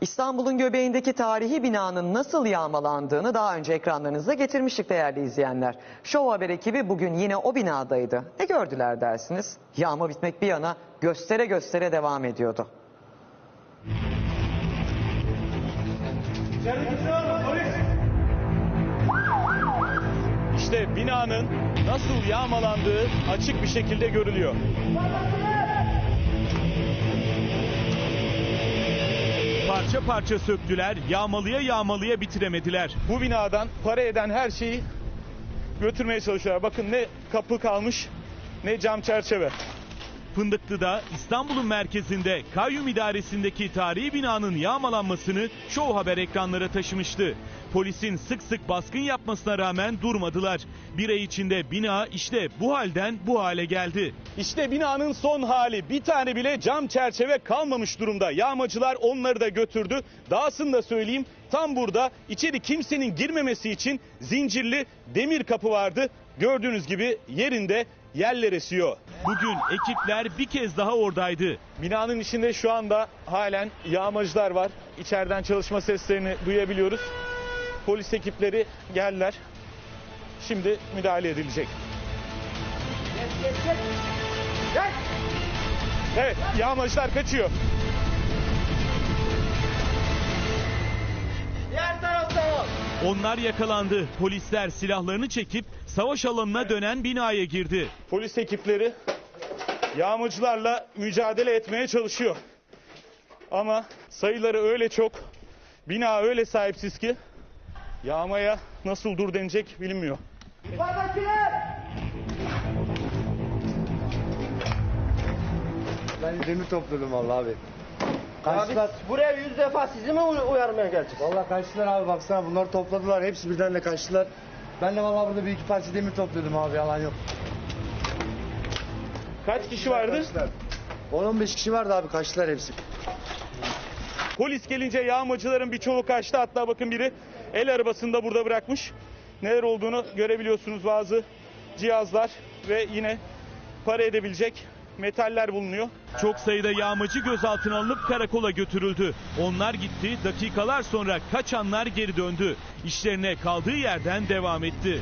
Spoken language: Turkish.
İstanbul'un göbeğindeki tarihi binanın nasıl yağmalandığını daha önce ekranlarınıza getirmiştik değerli izleyenler. Show Haber ekibi bugün yine o binadaydı. Ne gördüler dersiniz? Yağma bitmek bir yana göstere göstere devam ediyordu. İşte binanın nasıl yağmalandığı açık bir şekilde görülüyor. Parça parça söktüler, yağmalıya yağmalıya bitiremediler. Bu binadan para eden her şeyi götürmeye çalışıyorlar. Bakın ne kapı kalmış ne cam çerçeve. Fındıklı'da İstanbul'un merkezinde kayyum idaresindeki tarihi binanın yağmalanmasını Show Haber ekranlara taşımıştı. Polisin sık sık baskın yapmasına rağmen durmadılar. Bir ay içinde bina işte bu halden bu hale geldi. İşte binanın son hali. Bir tane bile cam çerçeve kalmamış durumda. Yağmacılar onları da götürdü. Dahasını da söyleyeyim. Tam burada içeri kimsenin girmemesi için zincirli demir kapı vardı. Gördüğünüz gibi yerinde yerler esiyor. Bugün ekipler bir kez daha oradaydı. Binanın içinde şu anda halen yağmacılar var. İçeriden çalışma seslerini duyabiliyoruz. Polis ekipleri geldiler. Şimdi müdahale edilecek. Evet, yağmacılar kaçıyor. Onlar yakalandı. Polisler silahlarını çekip savaş alanına dönen binaya girdi. Polis ekipleri yağmacılarla mücadele etmeye çalışıyor. Ama sayıları öyle çok, bina öyle sahipsiz ki yağmaya nasıl dur denecek bilinmiyor. Ben demir topladım vallahi abi. Abi Kaçtılar. buraya yüz defa sizi mi uy- uyarmaya geleceğiz? Vallahi kaçtılar abi baksana bunları topladılar. Hepsi birden de kaçtılar. Ben de vallahi burada bir iki parça demir topluyordum abi yalan yok. Kaç kişi vardı? Kaçtılar. 10-15 kişi vardı abi kaçtılar hepsi. Polis gelince yağmacıların birçoğu kaçtı. Hatta bakın biri el arabasını da burada bırakmış. Neler olduğunu görebiliyorsunuz bazı cihazlar ve yine para edebilecek metaller bulunuyor. Çok sayıda yağmacı gözaltına alınıp karakola götürüldü. Onlar gitti, dakikalar sonra kaçanlar geri döndü. İşlerine kaldığı yerden devam etti.